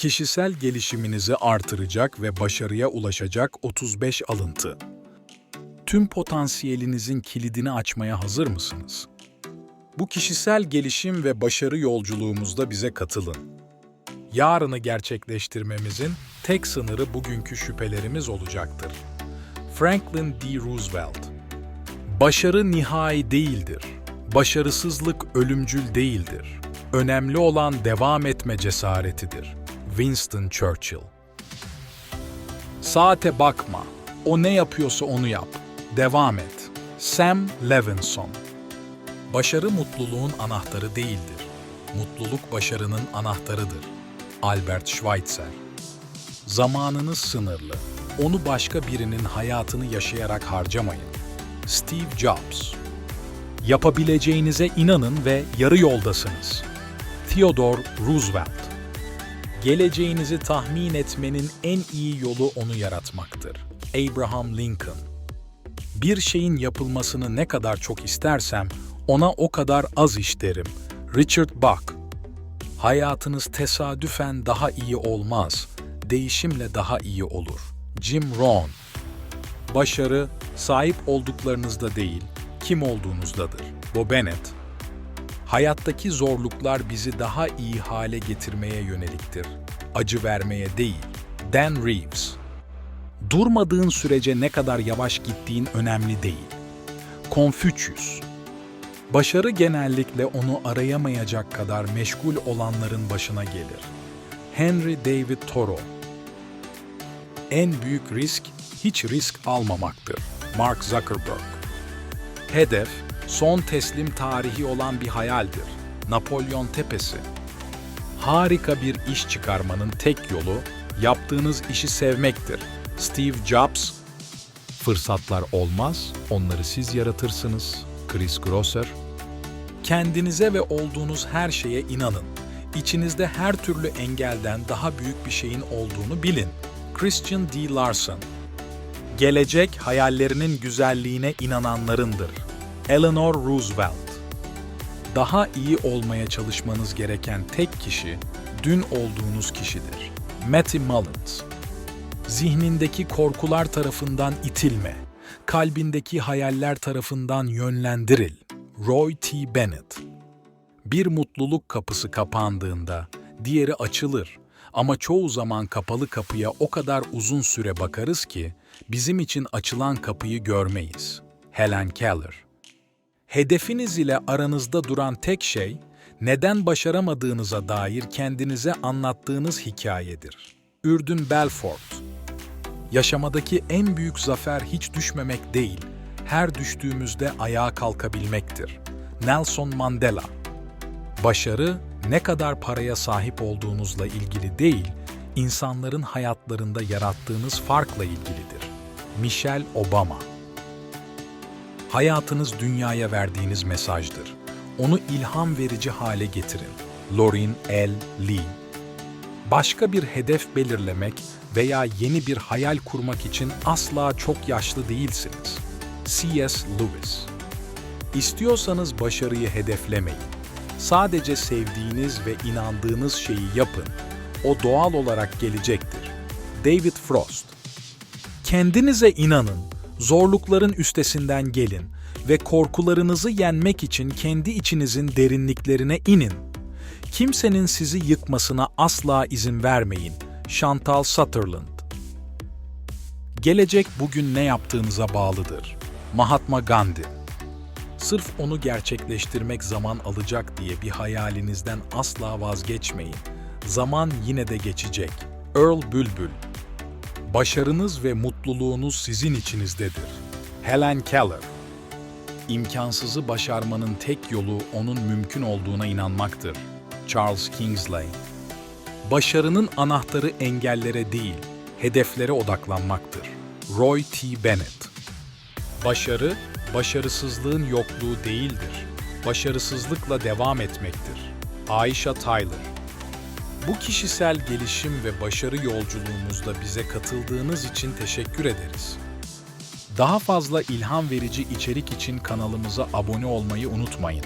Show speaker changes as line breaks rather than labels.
Kişisel gelişiminizi artıracak ve başarıya ulaşacak 35 alıntı. Tüm potansiyelinizin kilidini açmaya hazır mısınız? Bu kişisel gelişim ve başarı yolculuğumuzda bize katılın. Yarını gerçekleştirmemizin tek sınırı bugünkü şüphelerimiz olacaktır. Franklin D. Roosevelt Başarı nihai değildir. Başarısızlık ölümcül değildir. Önemli olan devam etme cesaretidir. Winston Churchill Saate bakma. O ne yapıyorsa onu yap. Devam et. Sam Levinson Başarı mutluluğun anahtarı değildir. Mutluluk başarının anahtarıdır. Albert Schweitzer Zamanınız sınırlı. Onu başka birinin hayatını yaşayarak harcamayın. Steve Jobs Yapabileceğinize inanın ve yarı yoldasınız. Theodore Roosevelt Geleceğinizi tahmin etmenin en iyi yolu onu yaratmaktır. Abraham Lincoln Bir şeyin yapılmasını ne kadar çok istersem ona o kadar az iş derim. Richard Bach Hayatınız tesadüfen daha iyi olmaz, değişimle daha iyi olur. Jim Rohn Başarı, sahip olduklarınızda değil, kim olduğunuzdadır. Bo Bennett Hayattaki zorluklar bizi daha iyi hale getirmeye yöneliktir. Acı vermeye değil. Dan Reeves Durmadığın sürece ne kadar yavaş gittiğin önemli değil. Confucius Başarı genellikle onu arayamayacak kadar meşgul olanların başına gelir. Henry David Thoreau En büyük risk hiç risk almamaktır. Mark Zuckerberg Hedef, son teslim tarihi olan bir hayaldir. Napolyon Tepesi Harika bir iş çıkarmanın tek yolu, yaptığınız işi sevmektir. Steve Jobs Fırsatlar olmaz, onları siz yaratırsınız. Chris Grosser Kendinize ve olduğunuz her şeye inanın. İçinizde her türlü engelden daha büyük bir şeyin olduğunu bilin. Christian D. Larson Gelecek hayallerinin güzelliğine inananlarındır. Eleanor Roosevelt Daha iyi olmaya çalışmanız gereken tek kişi, dün olduğunuz kişidir. Matty Mullins Zihnindeki korkular tarafından itilme, kalbindeki hayaller tarafından yönlendiril. Roy T. Bennett Bir mutluluk kapısı kapandığında diğeri açılır ama çoğu zaman kapalı kapıya o kadar uzun süre bakarız ki bizim için açılan kapıyı görmeyiz. Helen Keller Hedefiniz ile aranızda duran tek şey, neden başaramadığınıza dair kendinize anlattığınız hikayedir. Ürdün Belfort Yaşamadaki en büyük zafer hiç düşmemek değil, her düştüğümüzde ayağa kalkabilmektir. Nelson Mandela Başarı, ne kadar paraya sahip olduğunuzla ilgili değil, insanların hayatlarında yarattığınız farkla ilgilidir. Michelle Obama Hayatınız dünyaya verdiğiniz mesajdır. Onu ilham verici hale getirin. Lauryn L. Lee Başka bir hedef belirlemek veya yeni bir hayal kurmak için asla çok yaşlı değilsiniz. C.S. Lewis İstiyorsanız başarıyı hedeflemeyin. Sadece sevdiğiniz ve inandığınız şeyi yapın. O doğal olarak gelecektir. David Frost Kendinize inanın, zorlukların üstesinden gelin ve korkularınızı yenmek için kendi içinizin derinliklerine inin. Kimsenin sizi yıkmasına asla izin vermeyin. Chantal Sutherland Gelecek bugün ne yaptığınıza bağlıdır. Mahatma Gandhi Sırf onu gerçekleştirmek zaman alacak diye bir hayalinizden asla vazgeçmeyin. Zaman yine de geçecek. Earl Bülbül Başarınız ve mutluluğunuz sizin içinizdedir. Helen Keller İmkansızı başarmanın tek yolu onun mümkün olduğuna inanmaktır. Charles Kingsley Başarının anahtarı engellere değil, hedeflere odaklanmaktır. Roy T. Bennett Başarı, başarısızlığın yokluğu değildir. Başarısızlıkla devam etmektir. Aisha Tyler Bu kişisel gelişim ve başarı yolculuğumuzda bize katıldığınız için teşekkür ederiz. Daha fazla ilham verici içerik için kanalımıza abone olmayı unutmayın.